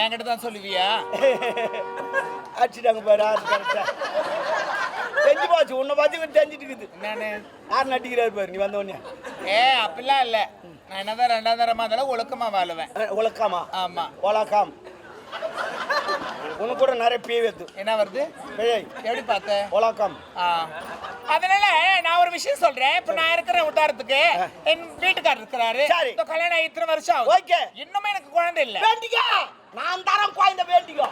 என்கிட்ட தான் சொல்லுவியா? அடிச்சிட்டாங்க பாரு ஆறு கரெக்டா தெரிஞ்சு போச்சு உன்னை பார்த்து தெரிஞ்சிட்டு இருக்குது. என்னன்னு? ஆறு நட்டிக்கிறாரு பாரு நீ வந்த உடனே. ஏ அப்படிலாம் இல்ல. நான் என்னதான் ரெண்டாம் தரமா இருந்தாலும் ஒழுக்கமா வாழுவேன். உலக்காமா ஆமா. ஒலக்காம் உனக்கு கூட நிறைய பேய் வருது. என்ன வருது? எப்படி பார்த்த? ஒலக்காம் ஆ. அதனால நான் ஒரு விஷயம் சொல்றேன். இப்ப நான் இருக்கிற உதாரணத்துக்கு என் வீட்டுக்காரர் இருக்கிறாரு. இந்த கல்யாணம் ஆகி இத்தனை வருஷம் ஆகுது. ஓகே. இன்னுமே எனக்கு குழந்தை இல்ல. வேண்டிக்க. நான் தரம் குழந்தை வேண்டிக்கோ.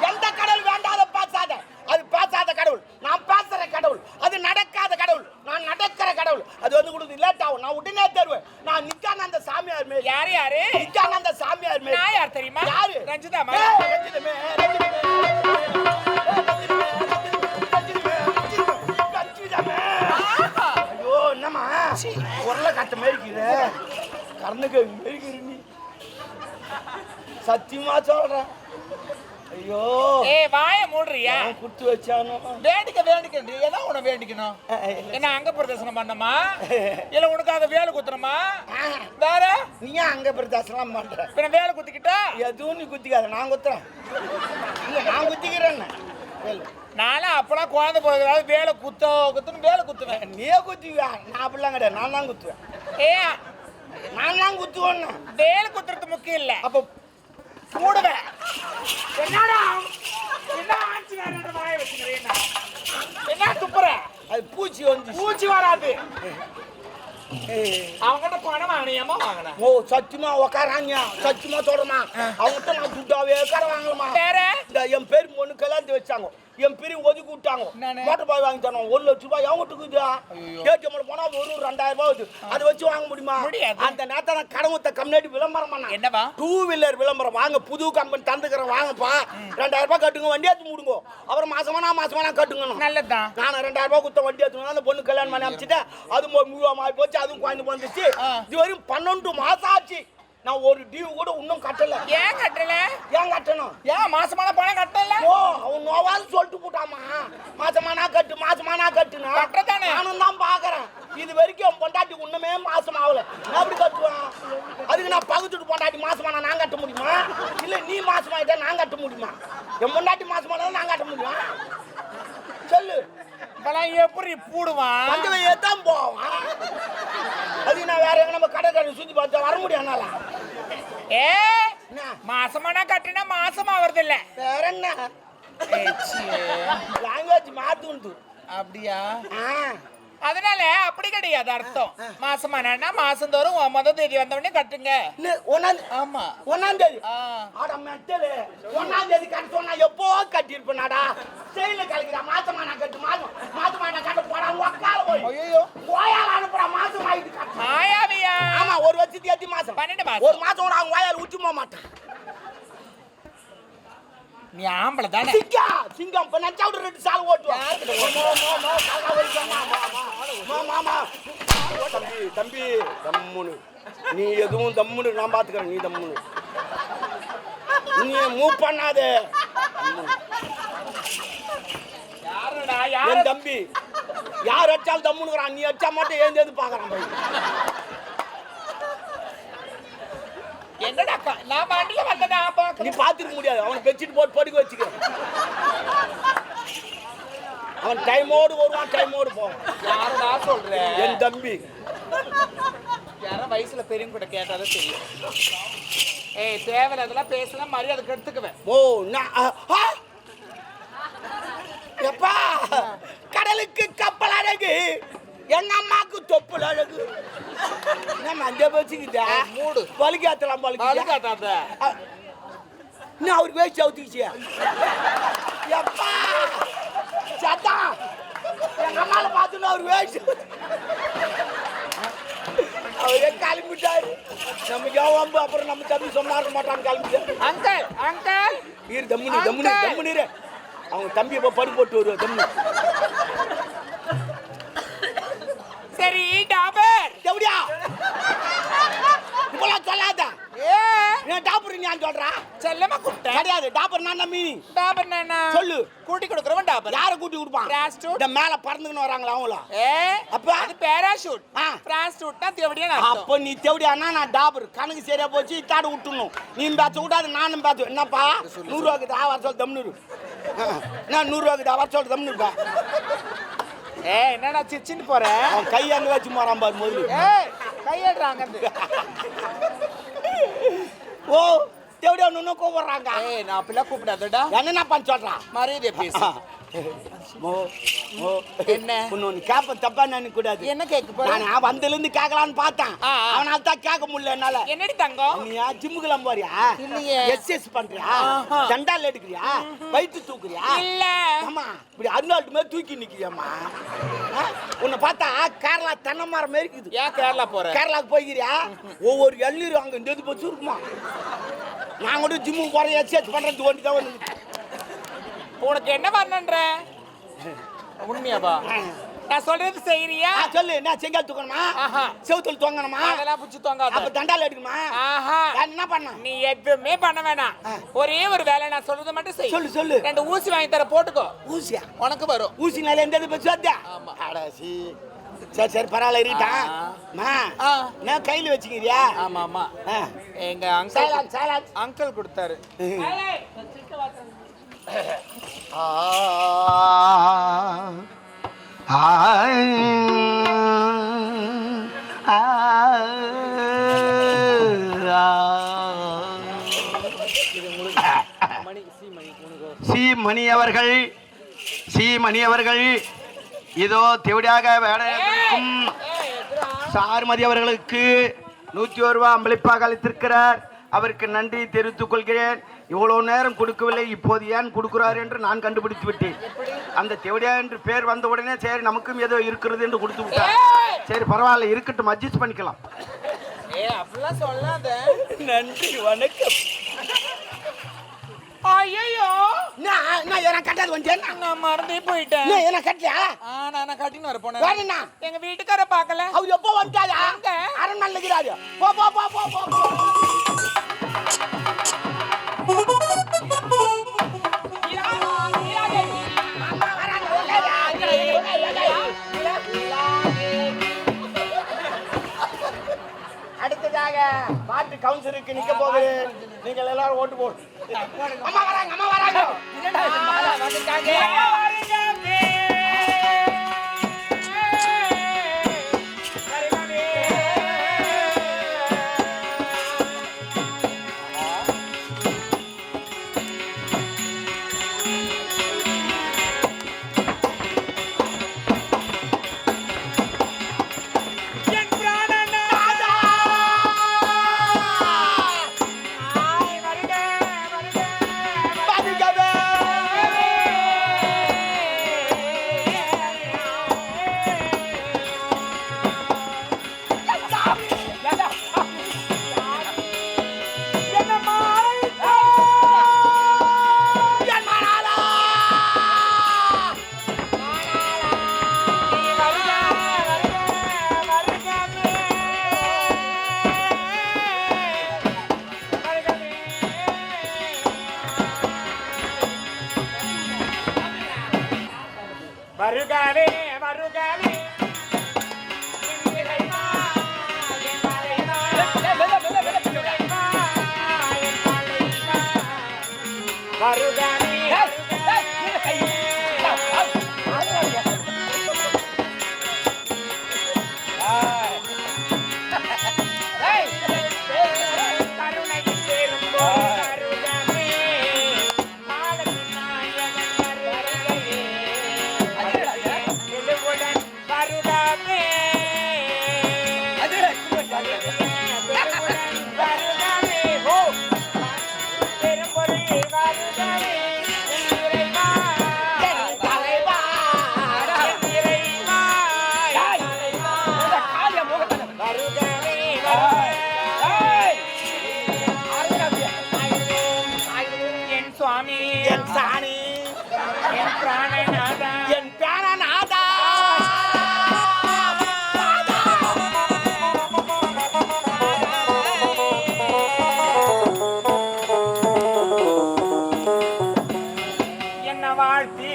எந்த கடவுள் வேண்டாத பேசாத. அது பேசாத கடவுள். நான் பேசுற கடவுள். அது நடக்காத கடவுள். நான் நடக்கிற கடவுள். அது வந்து கொடுத்து லேட் ஆகும் நான் உடனே தருவேன். நான் நிக்கானந்த சாமியார் மேல். யாரு யாரு? நிக்கானந்த சாமியார் மேல். நான் யார் தெரியுமா? யாரு? ரஞ்சிதா ரஞ்சிதமே, ரஞ்சிதமே, குரல கட்ட மேய்க்கிற கர்ணுக்கு மேய்க்கிற நீ. சத்தியமா சொல்றேன். ஐயோ. ஏ வாய மூடுறியா? குத்து வச்சானோ. வேண்டிக்க வேண்டிக்கண்டி ஏதோ உன வேண்டிக்கணும்? என்ன அங்க பிரதர்சனம் பண்ணமா இல்ல உனக்கு அதை வேலை குத்துறமா வேற? நீ அங்க பிரதாசனம் பண்ற? பின்ன வேலை குத்திக்கிட்டா? எதுவும் நீ குத்திக்காத. நான் குத்துறேன். இல்ல நான் குத்திக்கிறேன் கேளு. நானும் அப்பெல்லாம் குழந்தை போகிறது வேலை குத்தோ குத்துன்னு வேலை குத்துவேன். நீயே குத்துவியா? நான் அப்படிலாம் கிடையாது. நான் தான் குத்துவேன். ஏ நான் தான் குத்துவேன்னா. வேலை குத்துறது முக்கியம் இல்ல. அப்போ மூடுவேன் என்னடா? என்ன ஆச்சு வேற வாய வச்சுக்கிறீங்க? என்ன துப்புற? அது பூச்சி வந்து பூச்சி வராது. அவங்ககிட்ட பணம் வாங்கினியமா வாங்கினேன். ஓ சத்தியமா உக்காராங்க. சத்தியமா சொல்றமா அவங்ககிட்ட நான் துட்டாவே கடை வாங்கலாமா வேற? என் பேர் பொண்ணு கல்யாணத்து வச்சாங்க. என் பேரு ஒதுக்கி விட்டாங்க? மோட்டர் பாய் வாங்கி தரோம் ஒரு லட்ச ரூபாய் அவங்க இருக்குதா ஐயோ. ஏடிஎம்ல போனா ஒரு ரெண்டாயிரம் ரூபாய் வருது. அதை வச்சு வாங்க முடியுமா. அந்த நேரத்தை நான் கடவுத்த கம்யூனிட்டி விளம்பரம் பண்ணேன். என்னவா டூ வீலர் விளம்பரம். வாங்க புது கம்பெனி தந்துக்கிறேன். வாங்கப்பா. ரெண்டாயிரம் ரூபாய் கட்டுங்க. வண்டி எடுத்து முடுங்க. அப்புறம் மாசமானா மாசமானா கட்டுங்கணும் நல்லதுதான். நான் ரெண்டாயிரம் ரூபாய் கொடுத்த வண்டி எடுத்துனா அந்த பொண்ணு கல்யாணம் பண்ணி அமைச்சிட்டு அது முழுவா போச்சு. அதுவும் குழந்தை வந்துச்சு. இது வரையும் பன்னெண்டு மாசம் ஆச்சு. நான் ஒரு டியூ கூட இன்னும் கட்டல. ஏன் கட்டல? ஏன் கட்டணும்? ஏன் மாசமான பணம் கட்டல? ஓ அவன் நோவால் சொல்லிட்டு போட்டாமா? மாசமானா கட்டு மாசமானா கட்டுனா? கட்டுறதானே? நானும் தான் பாக்குறேன். இது வரைக்கும் என் பொண்டாட்டி ஒண்ணுமே மாசம் ஆகல. நான் எப்படி கட்டுவேன்? அதுக்கு நான் பகுத்துட்டு பொண்டாட்டி மாசமானா நான் கட்ட முடியுமா? இல்ல நீ மாசமாயிட்டா நான் கட்ட முடியுமா? என் பொண்டாட்டி மாசமானா நான் கட்ட முடியுமா? சொல்லு. இப்பெல்லாம் எப்படி பூடுவான்? அந்த தான் போவான். அதுக்கு நான் வேற எங்க நம்ம கடை கடை சுத்தி பார்த்தா வர முடியும் என்னால. ஏ மாசமானா கட்டினா மாசமா வருது இல்ல வேற என்ன? லாங்குவேஜ் மாத்துண்டு அப்படியா? ஆ. அதனால அப்படி கிடையாது அர்த்தம். மாசமானா மாசந்தோறும் உன் முத தேதி வந்த உடனே கட்டுங்க ஆமா. ஒண்ணாம் தேதி. ஆட மெட்டலு ஒண்ணாம் தேதி கட்ட சொன்னா எப்போ கட்டியிருப்பேனாடா? செயல கலக்கிறா மாசமா நான் கட்டு மாசம் மாசமா நான் கட்ட போடா உக்கால போய். ஐயோ கோயால அனுப்புறா மாசம் ஆயிட்டு மாயாவியா? ஆமா ஒரு வருஷத்துக்கு எட்டு மாசம். பன்னெண்டு மாசம். ஒரு மாசம் கூட அவங்க வாயால் ஊற்றி போக மாட்டான். நீ ஆம்பளை தானே. சிங்கா சிங்கம் இப்ப நச்சா விட்டு ரெண்டு சால் ஓட்டுவான். தம்பி தம்முனு நீ எதுவும் தம்முனு நான் பாத்துக்கிறேன் நீ தம்முனு நீ மூவ் பண்ணாத. யாருடா யாரு என் தம்பி யார் அடிச்சாலும் தம்முனுக்குறான் நீ அடிச்சா மட்டும் ஏந்து ஏந்து பாக்குறான் பை என்னடா நான் வண்டியில வந்ததா நீ பாத்துக்க முடியாது. அவனை பெட்ஷீட் போட்டு படுக்க வச்சுக்க. அவன் டைமோடு வருவான் டைமோடு போவான். யாருடா சொல்ற? என் தம்பி. யாரோ வயசுல பெரியவங்க கூட கேட்டாதான் தெரியும். ஏய் தேவையில்ல அதெல்லாம் பேசலாம் மரியாதை கெடுத்துக்குவேன் ஓ நான்! எப்பா கடலுக்கு கப்பல் அழகு எங்க அம்மாக்கு தொப்புள் அழகு. நம்ம அந்த பேச்சுக்கிட்டா? ஏய், மூடு. பலிக்காத்தலாம் பலிக்கா அழுகாட்டாத இன்னும் அவருக்கு வேஸ்ட் அவுத்துக்கிச்சு எப்பா சத்தா எங்க அம்மால பார்த்துன்னு அவர் வேஸ்ட் அவரே கிளம்பிட்டாரு நமக்கு வம்பு அப்புறம் நம்ம தம்பி சொன்னா இருக்க மாட்டான்னு கிளம்பிட்டாரு அங்கிள் அங்கிள். நீர் தம்முனி தம்முனி Uncle. தம்மு நீர். அவங்க தம்பி இப்ப படு போட்டு வருவா தம்மு. சரி டாபர். எப்படியா? இப்பெல்லாம் சொல்லாத. ஏ. நான் டாப்பர் நீ சொல்றா? செல்லமா கூப்பிட்ட கிடையாது. டாபர் நான் மீனிங் டாபர் என்ன? சொல்லு. கூட்டி கொடுக்குறவன் டாபர் யாரை கூட்டி கொடுப்பான்? Prostitute. இந்த மேல பறந்துக்கின்னு வராங்களா அவங்கள? ஏ அப்ப? அது பேராஷூட் தேவடியான அர்த்தம் அப்ப நீ தேவடியானா நான் டாபர் கணக்கு சரியா போச்சு இத்தாடு விட்டுணும் நீ பேச்ச விடாது நானும் பேச்ச என்னப்பா? நூறுரூவாக்குதா வர சொல்லு தம்னூறு நான் நூறுரூவாக்குதா வர சொல்லு தம்னூறுப்பா ஏ என்னடா சிரிச்சின்னு போற? அவன் கை அங்க வச்சு போறான் பாரு முதல்ல ஏய் கையேடுறாங்க ஓ தேவடியா இன்னும் கூப்பிடுறாங்க ஏய் நான் அப்படிலாம் கூப்பிடாதடா என்ன பண்ண சொல்றான் மரியாதை பேசு என்ன? இன்னொன்னு கேப்ப தப்பா நினைக்க கூடாது என்ன கேட்க போற நான் வந்ததுல இருந்து கேட்கலான்னு பார்த்தேன். அவனால தான் கேட்க முடியல என்னால என்னடி தங்கம் நீ ஜிம்முக்குலாம் போறியா இல்லையே. எஸ்எஸ் பண்றியா. தண்டால் எடுக்கிறியா வயிற்று தூக்குறியா இல்ல ஆமா இப்படி அருணாட்டு மாதிரி தூக்கி நிக்கிறியாம்மா ஆ? உன்னை பார்த்தா கேரளா தென்னை மரம் மாதிரி இருக்குது ஏன் கேரளா போற கேரளாவுக்கு போய்க்கிறியா ஒவ்வொரு எள்ளீரும் அங்க இந்த போச்சு இருக்குமா நான் கூட ஜிம்முக்கு போறேன் எக்ஸசைஸ் பண்றது ஒண்டி தான் வந்து உனக்கு என்ன பண்ணன்ற? உண்மையாவா? நான் சொல்றது செய்யறியா சொல்லு. நான் செங்கல் தூக்கணுமா. செவுத்துல தொங்கணுமா? அதெல்லாம் புடிச்சு அப்ப தொங்காத தண்டால் எடுக்கணுமா? ஆஹா. என்ன பண்ண? நீ எதுவுமே பண்ண வேணாம். ஒரே ஒரு வேலை நான் சொல்றது மட்டும் செய். சொல்லு சொல்லு. ரெண்டு ஊசி வாங்கி தர போட்டுக்கோ. ஊசியா? உனக்கு வரும். ஊசி நாள எந்த இது வந்தா ஆமா. அடாசி சரி சரி பரவாயில்ல இருக்கட்டான் ஆ. மா ஆ. நான் கையில வச்சுக்கிறியா ஆமா ஆமா ஆ. எங்க அங்கிள் அங்கிள் கொடுத்தாரு சி மணி அவர்கள் சி மணி அவர்கள் இதோ தேவடியாக வேலைக்கும் சாருமதி அவர்களுக்கு நூற்றி ஒரு ரூபா அம்பளிப்பாக அளித்திருக்கிறார். அவருக்கு நன்றி தெரிவித்துக் கொள்கிறேன். இவ்வளவு நேரம் கொடுக்கவில்லை இப்போது ஏன் கொடுக்கிறார் என்று நான் கண்டுபிடித்து விட்டேன். அந்த தேவடியா என்று பேர் வந்த உடனே சரி நமக்கும் ஏதோ இருக்கிறது என்று கொடுத்து விட்டார். சரி பரவாயில்ல இருக்கட்டும் அட்ஜஸ்ட் பண்ணிக்கலாம். நன்றி வணக்கம். ஐயோ நான் நான் என்ன கட்டாது வந்தேன் நான் மறந்தே போயிட்டேன். நான் என்ன கட்டலையா ஆ நான் கட்டின்னு வர போனேன். வேணுண்ணா எங்க வீட்டுக்கார பார்க்கல. அவர் எப்போ வந்துட்டாரா? எங்க? அரண்மனை இருக்கிறாரு போ போ போ போ போ. அடுத்ததாக பாட்டு கவுன்சிலருக்கு நிக்க போகிறேன் நீங்கள் எல்லாரும் ஓட்டு போடு. அம்மா வராங்க அம்மா வராங்க. Barulho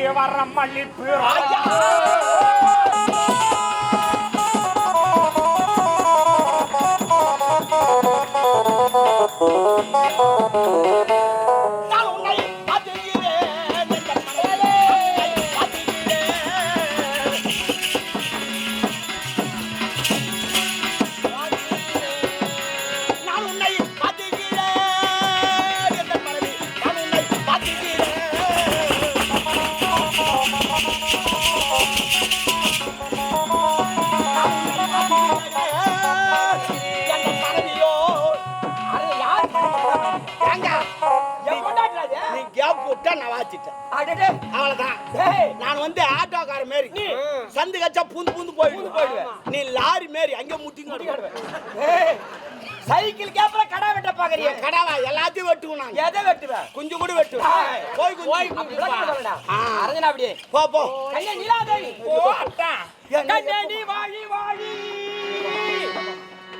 வரமளிப்பு நான் அவ்வளவுதான். டேய், நான் வந்து ஆட்டோக்கார மாரி. சந்து கச்சா பூந்து பூந்து போயிடுவேன். போயிடுவேன். நீ லாரி மாரி அங்க முட்டிங்க ஏய், சைக்கிள் கேப்ல கடா வெட்ட பாக்குறிய கடாவா எல்லாத்தையும் வெட்டுவோம் நாங்க. எதை வெட்டுவேன் குஞ்சு கூட வெட்டுவோம். ஏய். போய். ஆ. அரஞ்சனா அப்படியே. போ போ. கண்ணே நிலாதேவி என்ன கண்ணே நீ வாழி வாழி.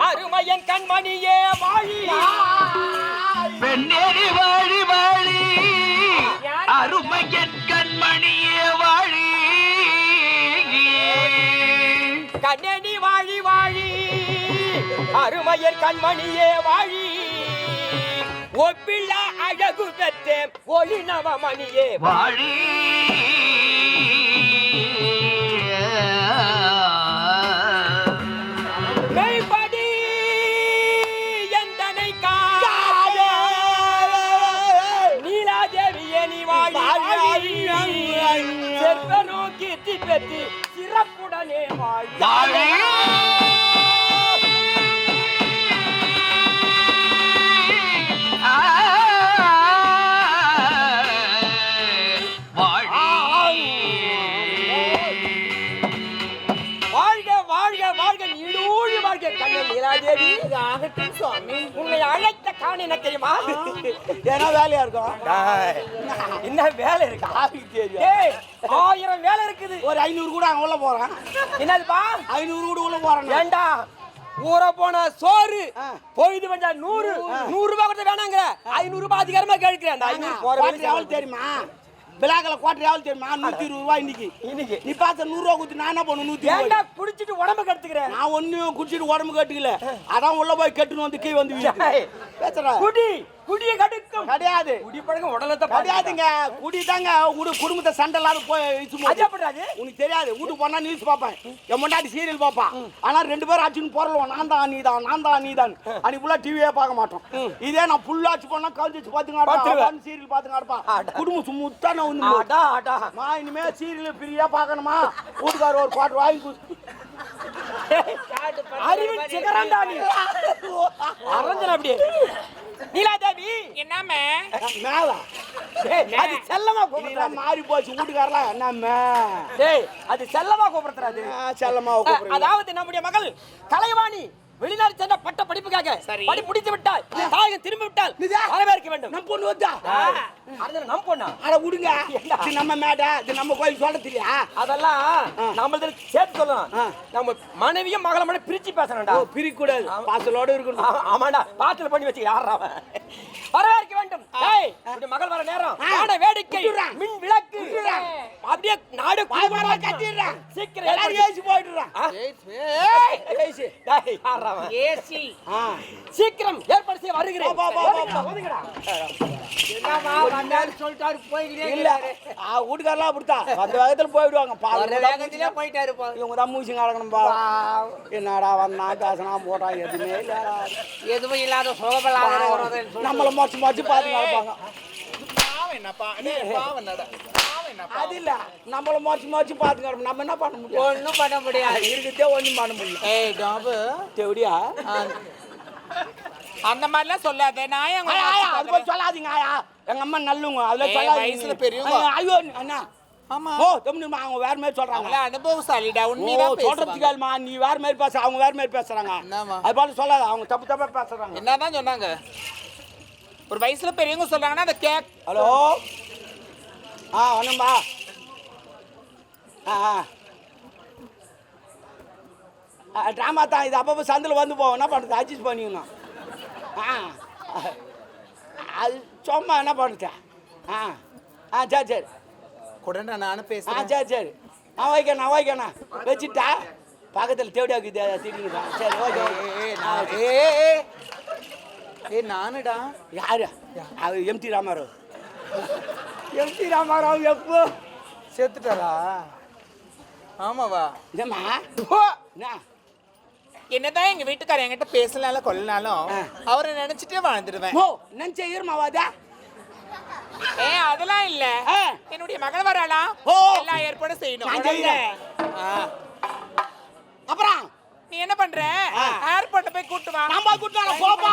அருமையன் கண்மணியே வாழி. பெண்ணேறி வாழி வாழி. அருமையன் கண்மணியே வாழி. கண்ணே நீ வாழி வாழி. அருமையன் கண்மணியே வாழி. ஒப்பில்லா அழகு பெற்றேன். ஒளி நவமணியே வாழி. உன்னை அழைத்த காரணம் என்ன தெரியுமா ஏன்னா வேலையா இருக்கும்? என்ன வேலை இருக்கா? யாருக்கு தெரியும் ஆயிரம் வேலை இருக்குது. ஒரு ஐநூறு கூட அங்க உள்ள போறேன். என்னதுப்பா? ஐநூறு கூட உள்ள போறேன். ஏண்டா? ஊற போன சோறு. பொழுது வந்தா நூறு. நூறு ரூபாய் கொடுத்த வேணாங்கிற. ஐநூறு ரூபாய் அதிகாரமா கேட்கிறேன். அந்த ஐநூறு போற எவ்வளவு தெரியுமா? பிளாக்ல குவாட்டர் எவ்வளவு தெரியுமா? நூத்தி இருபது ரூபாய் இன்னைக்கு. இன்னைக்கு. நீ பார்த்த நூறு ரூபா கொடுத்து நான் என்ன பண்ண நூத்தி ஏண்டா குடிச்சிட்டு உடம்பு கெடுத்துக்கிறேன் நான் ஒன்னும் குடிச்சிட்டு உடம்பு கட்டுக்கல. அதான் உள்ள போய் கட்டுன்னு வந்து கீழ் வந்து வீழ்த்து. ஏய், பேசுற குடி. குடிய கடுக்கும். கிடையாது. குடி பழக்கம் உடலத்தை கிடையாதுங்க. குடி தாங்க. உடு குடும்பத்தை சண்டை இல்லாத போய் அது போகுது. எப்படி அது? உனக்கு தெரியாது. வீட்டுக்கு போனா நியூஸ் பார்ப்பேன். என் முன்னாடி சீரியல் பார்ப்பான். ஆனா ரெண்டு பேரும் ஆச்சுன்னு பொருளுவோம் நான் தான் நீதான் நான் தான் நீதான் அன்னைக்கு ஃபுல்லா டிவியே பார்க்க மாட்டோம். இதே நான் ஃபுல்லா ஆச்சு போனா கழிச்சு பாத்துங்க பார்த்துருவேன். சீரியல் பாத்துங்க அட. இருப்பான் குடும்பம் சும்முத்தா நான் வந்து மா இனிமே சீரியல் ஃப்ரீயா பார்க்கணுமா? வீட்டுக்காரர் ஒரு பாட்டு வாங்கி. அறிவின் சிகரண்டா நீ. அரஞ்சன அப்படியே. நீலாதேவி. என்னமே மேவா அது செல்லமா கூப்பிடுறாது மாறி போச்சு வீட்டுக்காரலாம் என்னம்மே? டேய் அது செல்லமா கூப்பிடுறாது செல்லமா கூப்பிடுறீங்க. அதாவது நம்முடைய மகள் கலைவாணி வெளிநாடு சென்ற பட்ட படிப்புக்காக. படி முடித்து விட்டால் தாயகம் திரும்பி விட்டால். வரவேற்க வேண்டும். நம்ம பொண்ணு வந்தா? அரஞ்சன நம் பொண்ணா? அட விடுங்க இது நம்ம மேடை இது நம்ம கோயில் சொல்ல தெரியா அதெல்லாம் நம்மளது சேர்த்து. நம்ம மனைவியும் மகளை மனை பிரிச்சு பேசணும்டா. ஓ பிரிக்க கூடாது பாசலோட இருக்கணும் ஆமாடா. பாட்டில் பண்ணி வச்சு யாரா அவன்? வரவேற்க வேண்டும். டேய் இப்படி மகள் வர நேரம். ஆ. வான வேடிக்கை. மின் விளக்கு. அப்படியே நாடு கட்டிடுறேன் சீக்கிரம் எல்லாரும் ஏற்படுத்து. ஏசி போயிடுறான் ஆ? ஏசி. டேய், யார்றா அவன்? ஏசி. ஆ. சீக்கிரம் ஏற்பாடு செய்ய வருகிறேன். போ, போ, போ, போ. ஒதுங்குடா, ஒதுங்குடா. சொல்லிட்டாரு போய்கிட்டே இல்ல. ஆ வீட்டுக்காரலாம் அப்படித்தான். அந்த வேகத்துல போயிடுவாங்க. பாவம் வேகத்திலே போயிட்டாரு. இவங்க தான் மூச்சு நடக்கணும் பா என்னடா வந்தான் பேசினா போட்டான் எதுவுமே இல்லடா. எதுவும் இல்லாத சோகப்படாத நம்மள மொச்சு மொச்சு பார்த்து நடப்பாங்க. என்னப்பா? பாவம் அது இல்ல. நம்மள மொச்சு மொச்சு பார்த்து கிடப்போம் நம்ம என்ன பண்ண முடியும்? ஒண்ணும் பண்ண முடியாது. இருக்கிறதே ஒண்ணும் பண்ண முடியல. ஏய் டாபு. எப்படியா அந்த மாதிரிலாம் சொல்லாத. நான் எங்க ஆயா, ஆயா, அது போய் சொல்லாதீங்க ஆயா. எங்க அம்மா நல்லவங்க அதுல சொல்லாதீங்க. வயசுல பெரியவங்க. ஐயா, அண்ணா. ஆமா. ஓ தமிழ் அவங்க வேற மாதிரி சொல்றாங்க. அனுபவசாலிடா ஓ உண்மைதான் சொல்றது பேசுவாங்க. கேளுமா நீ வேற மாதிரி பேச அவங்க வேற மாதிரி பேசுறாங்க? அது போல சொல்லாத அவங்க தப்பு தப்பா பேசுறாங்க. என்னதான் சொன்னாங்க? ஒரு வயசுல பெரியவங்க சொல்றாங்கன்னா அதை கேக் ஹலோ? ஆ வணம்பா ஆ ஆ. ட்ராமா தான் இது. அப்பப்போ சந்தில் வந்து போவோம் என்ன பண்ணுறது அட்ஜஸ்ட் பண்ணிக்கணும். ஆ. அது சும்மா என்ன பண்ணுறது ஆ. ஆ சரி சரி. கூடடா நானும் ஆ பேசுறேன்? சரி சரி. நான் வைக்கணும் நான் வைக்கணும் வச்சுட்டா? பக்கத்தில் தேவடியாக்கு திடீர்னு சரி ஓகே. ஏய் நானுடா. யாரு? அவர் எம்டி ராமாராவ். எம்டி ராமாராவ் எப்போ? செத்துட்டாரா ஆமாவா? ஓ! என்ன? என்னதான் எங்க வீட்டுக்காரர் என்கிட்ட பேசினாலும் கொல்லனாலும் அவரை நினைச்சிட்டே வாழ்ந்துடுவேன் ஓ நினைச்ச ஈரமாவாதா ஏ அதெல்லாம் இல்ல. என்னுடைய மகன் வராளா? எல்லாம் எல்லா ஏற்பாடும் செய்யணும். அப்புறம்? நீ என்ன பண்ற? ஏர்போர்ட்ட போய் கூட்டு வா. நம்ம கூட்டு வா போ.